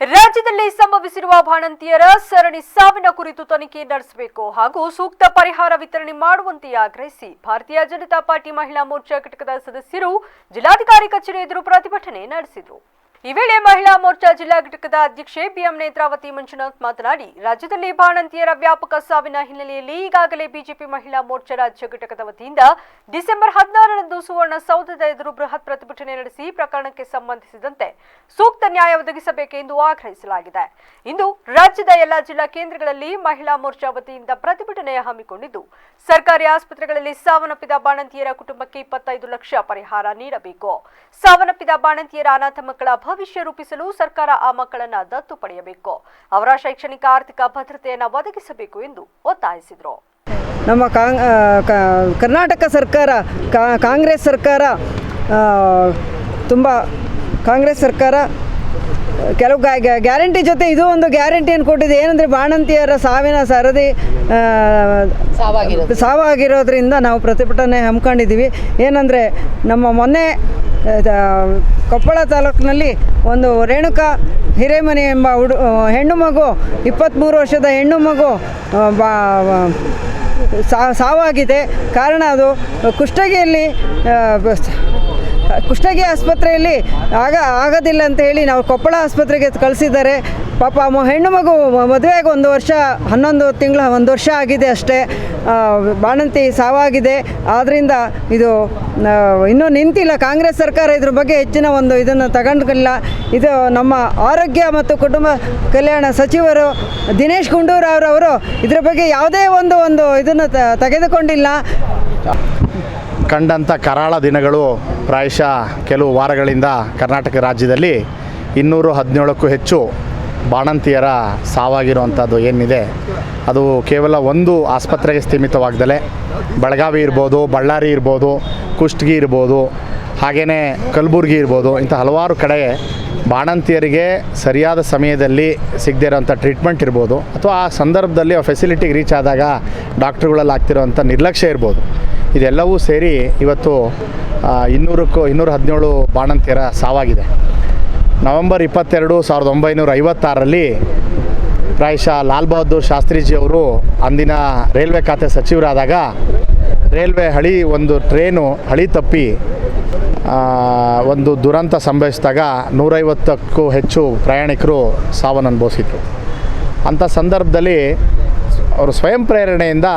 ರಾಜ್ಯದಲ್ಲಿ ಸಂಭವಿಸಿರುವ ಬಾಣಂತಿಯರ ಸರಣಿ ಸಾವಿನ ಕುರಿತು ತನಿಖೆ ನಡೆಸಬೇಕು ಹಾಗೂ ಸೂಕ್ತ ಪರಿಹಾರ ವಿತರಣೆ ಮಾಡುವಂತೆ ಆಗ್ರಹಿಸಿ ಭಾರತೀಯ ಜನತಾ ಪಾರ್ಟಿ ಮಹಿಳಾ ಮೋರ್ಚಾ ಘಟಕದ ಸದಸ್ಯರು ಜಿಲ್ಲಾಧಿಕಾರಿ ಕಚೇರಿ ಎದುರು ಪ್ರತಿಭಟನೆ ನಡೆಸಿದರು. ಈ ವೇಳೆ ಮಹಿಳಾ ಮೋರ್ಚಾ ಜಿಲ್ಲಾ ಘಟಕದ ಅಧ್ಯಕ್ಷೆ ಬಿಎಂ ನೇತ್ರಾವತಿ ಮಂಜುನಾಥ್ ಮಾತನಾಡಿ, ರಾಜ್ಯದಲ್ಲಿ ಬಾಣಂತಿಯರ ವ್ಯಾಪಕ ಸಾವಿನ ಹಿನ್ನೆಲೆಯಲ್ಲಿ ಈಗಾಗಲೇ ಬಿಜೆಪಿ ಮಹಿಳಾ ಮೋರ್ಚಾ ರಾಜ್ಯ ಘಟಕದ ವತಿಯಿಂದ ಡಿಸೆಂಬರ್ ಹದಿನಾರರಂದು ಸುವರ್ಣಸೌಧದ ಎದುರು ಬೃಹತ್ ಪ್ರತಿಭಟನೆ ನಡೆಸಿ ಪ್ರಕರಣಕ್ಕೆ ಸಂಬಂಧಿಸಿದಂತೆ ಸೂಕ್ತ ನ್ಯಾಯ ಒದಗಿಸಬೇಕೆಂದು ಆಗ್ರಹಿಸಲಾಗಿದೆ. ಇಂದು ರಾಜ್ಯದ ಎಲ್ಲಾ ಜಿಲ್ಲಾ ಕೇಂದ್ರಗಳಲ್ಲಿ ಮಹಿಳಾ ಮೋರ್ಚಾ ವತಿಯಿಂದ ಪ್ರತಿಭಟನೆ ಹಮ್ಮಿಕೊಂಡಿದ್ದು, ಸರ್ಕಾರಿ ಆಸ್ಪತ್ರೆಗಳಲ್ಲಿ ಸಾವನ್ನಪ್ಪಿದ ಬಾಣಂತಿಯರ ಕುಟುಂಬಕ್ಕೆ ಇಪ್ಪತ್ತೈದು ಲಕ್ಷ ಪರಿಹಾರ ನೀಡಬೇಕು. ಸಾವನ್ನಪ್ಪಿದ ಬಾಣಂತಿಯರ ಅನಾಥ ಮಕ್ಕಳ ಭವಿಷ್ಯ ರೂಪಿಸಲು ಸರ್ಕಾರ ಆ ಮಕ್ಕಳನ್ನ ದತ್ತು ಪಡೆಯಬೇಕು. ಅವರ ಶೈಕ್ಷಣಿಕ ಆರ್ಥಿಕ ಭದ್ರತೆಯನ್ನು ಒದಗಿಸಬೇಕು ಎಂದು ಒತ್ತಾಯಿಸಿದರು. ನಮ್ಮ ಕರ್ನಾಟಕ ಸರ್ಕಾರ ಕಾಂಗ್ರೆಸ್ ಸರ್ಕಾರ ತುಂಬ ಕಾಂಗ್ರೆಸ್ ಸರ್ಕಾರ ಕೆಲವು ಗ್ಯಾ- ಗ್ಯಾ- ಗ್ಯಾರಂಟಿ ಜೊತೆ ಇದು ಒಂದು ಗ್ಯಾರಂಟಿಯನ್ನು ಕೊಟ್ಟಿದೆ. ಏನಂದರೆ ಬಾಣಂತಿಯರ ಸಾವಿನ ಸರದಿ ಸಾವಾಗಿರೋದ್ರಿಂದ ನಾವು ಪ್ರತಿಭಟನೆ ಹಮ್ಮಿಕೊಂಡಿದ್ದೀವಿ. ಏನಂದರೆ ನಮ್ಮ ಮೊನ್ನೆ ಕೊಪ್ಪಳ ತಾಲೂಕಿನಲ್ಲಿ ಒಂದು ರೇಣುಕಾ ಹಿರೇಮನಿ ಎಂಬ ಹುಡು ಹೆಣ್ಣು ಮಗು ಇಪ್ಪತ್ತ್ಮೂರು ವರ್ಷದ ಹೆಣ್ಣು ಮಗು ಬಾ- ಸಾವಾಗಿದೆ. ಕಾರಣ ಅದು ಕುಷ್ಟಗಿಯಲ್ಲಿ ಕುಷ್ಟಗಿ ಆಸ್ಪತ್ರೆಯಲ್ಲಿ ಆಗ ಆಗೋದಿಲ್ಲ ಅಂತ ಹೇಳಿ ನಾವು ಕೊಪ್ಪಳ ಆಸ್ಪತ್ರೆಗೆ ಕಳಿಸಿದ್ದಾರೆ. ಪಾಪ ಹೆಣ್ಣು ಮಗು ಮದುವೆಗೆ ಒಂದು ವರ್ಷ, ಹನ್ನೊಂದು ತಿಂಗಳ, ಒಂದು ವರ್ಷ ಆಗಿದೆ ಅಷ್ಟೇ. ಬಾಣಂತಿ ಸಾವಾಗಿದೆ. ಆದ್ದರಿಂದ ಇದು ಇನ್ನೂ ನಿಂತಿಲ್ಲ. ಕಾಂಗ್ರೆಸ್ ಸರ್ಕಾರ ಇದ್ರ ಬಗ್ಗೆ ಹೆಚ್ಚಿನ ಒಂದು ಇದನ್ನು ತಗೊಂಡಿಲ್ಲ. ಇದು ನಮ್ಮ ಆರೋಗ್ಯ ಮತ್ತು ಕುಟುಂಬ ಕಲ್ಯಾಣ ಸಚಿವರು ದಿನೇಶ್ ಗುಂಡೂರಾವ್ರವರು ಇದ್ರ ಬಗ್ಗೆ ಯಾವುದೇ ಒಂದು ಒಂದು ಇದನ್ನು ತೆಗೆದುಕೊಂಡಿಲ್ಲ. ಕಂಡಂಥ ಕರಾಳ ದಿನಗಳು ಪ್ರಾಯಶಃ ಕೆಲವು ವಾರಗಳಿಂದ ಕರ್ನಾಟಕ ರಾಜ್ಯದಲ್ಲಿ ಇನ್ನೂರು ಹದಿನೇಳಕ್ಕೂ ಹೆಚ್ಚು ಬಾಣಂತಿಯರ ಸಾವಾಗಿರುವಂಥದ್ದು ಏನಿದೆ. ಅದು ಕೇವಲ ಒಂದು ಆಸ್ಪತ್ರೆಗೆ ಸೀಮಿತವಾಗ್ದಲೆ ಬೆಳಗಾವಿ ಇರ್ಬೋದು, ಬಳ್ಳಾರಿ ಇರ್ಬೋದು, ಕುಷ್ಟಗಿ ಇರ್ಬೋದು ಹಾಗೆಯೇ ಕಲಬುರ್ಗಿ ಇರ್ಬೋದು, ಇಂಥ ಹಲವಾರು ಕಡೆ ಬಾಣಂತಿಯರಿಗೆ ಸರಿಯಾದ ಸಮಯದಲ್ಲಿ ಸಿಗದೇ ಇರೋಂಥ ಟ್ರೀಟ್ಮೆಂಟ್ ಇರ್ಬೋದು. ಅಥವಾ ಆ ಸಂದರ್ಭದಲ್ಲಿ ಆ ಫೆಸಿಲಿಟಿಗೆ ರೀಚ್ ಆದಾಗ ಡಾಕ್ಟ್ರುಗಳಲ್ಲಿ ಆಗ್ತಿರೋಂಥ ನಿರ್ಲಕ್ಷ್ಯ ಇರ್ಬೋದು. ಇದೆಲ್ಲವೂ ಸೇರಿ ಇವತ್ತು ಇನ್ನೂರಕ್ಕೂ ಇನ್ನೂರ ಹದಿನೇಳು ಬಾಣಂತಿಯರ ಸಾವಾಗಿದೆ. ನವೆಂಬರ್ ಇಪ್ಪತ್ತೆರಡು ಸಾವಿರದ ಒಂಬೈನೂರ ಐವತ್ತಾರರಲ್ಲಿ ಪ್ರಾಯಶಃ ಲಾಲ್ ಬಹದ್ದೂರ್ ಶಾಸ್ತ್ರೀಜಿ ಅವರು ಅಂದಿನ ರೈಲ್ವೆ ಖಾತೆ ಸಚಿವರಾದಾಗ ರೈಲ್ವೆ ಹಳಿ ಒಂದು ಟ್ರೇನು ಹಳಿ ತಪ್ಪಿ ಒಂದು ದುರಂತ ಸಂಭವಿಸಿದಾಗ ನೂರೈವತ್ತಕ್ಕೂ ಹೆಚ್ಚು ಪ್ರಯಾಣಿಕರು ಸಾವನ್ನು ಅನುಭವಿಸಿದ್ರು ಅಂಥ ಸಂದರ್ಭದಲ್ಲಿ ಅವರು ಸ್ವಯಂ ಪ್ರೇರಣೆಯಿಂದ